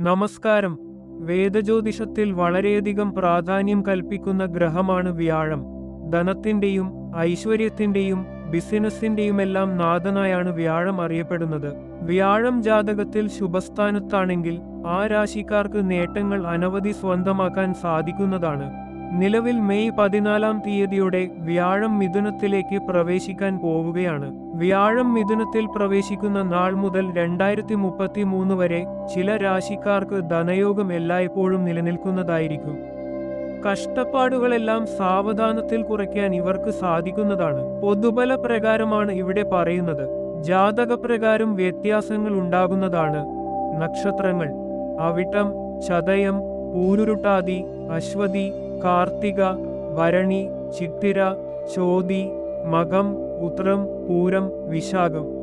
നമസ്കാരം. വേദജ്യോതിഷത്തിൽ വളരെയധികം പ്രാധാന്യം കൽപ്പിക്കുന്ന ഗ്രഹമാണ് വ്യാഴം. ധനത്തിന്റെയും ഐശ്വര്യത്തിന്റെയും ബിസിനസ്സിന്റെയുമെല്ലാം നാഥനായാണ് വ്യാഴം അറിയപ്പെടുന്നത്. വ്യാഴം ജാതകത്തിൽ ശുഭസ്ഥാനത്താണെങ്കിൽ ആ രാശിക്കാർക്ക് നേട്ടങ്ങൾ അനവധി സ്വന്തമാക്കാൻ സാധിക്കുന്നതാണ്. നിലവിൽ മെയ് പതിനാലാം തീയതിയോടെ വ്യാഴം മിഥുനത്തിലേക്ക് പ്രവേശിക്കാൻ പോവുകയാണ്. വ്യാഴം മിഥുനത്തിൽ പ്രവേശിക്കുന്ന നാൾ മുതൽ രണ്ടായിരത്തി മുപ്പത്തി മൂന്ന് വരെ ചില രാശിക്കാർക്ക് ധനയോഗം എല്ലായ്പ്പോഴും നിലനിൽക്കുന്നതായിരിക്കും. കഷ്ടപ്പാടുകളെല്ലാം സാവധാനത്തിൽ കുറയ്ക്കാൻ ഇവർക്ക് സാധിക്കുന്നതാണ്. പൊതുബല പ്രകാരമാണ് ഇവിടെ പറയുന്നത്. ജാതകപ്രകാരം വ്യത്യാസങ്ങൾ ഉണ്ടാകുന്നതാണ്. നക്ഷത്രങ്ങൾ അവിട്ടം ചതയം പൂരുരുട്ടാതി അശ്വതി കാർത്തിക ഭരണി ചിത്തിര ചോതി മകം ഉത്രം പൂരം വിശാഖം.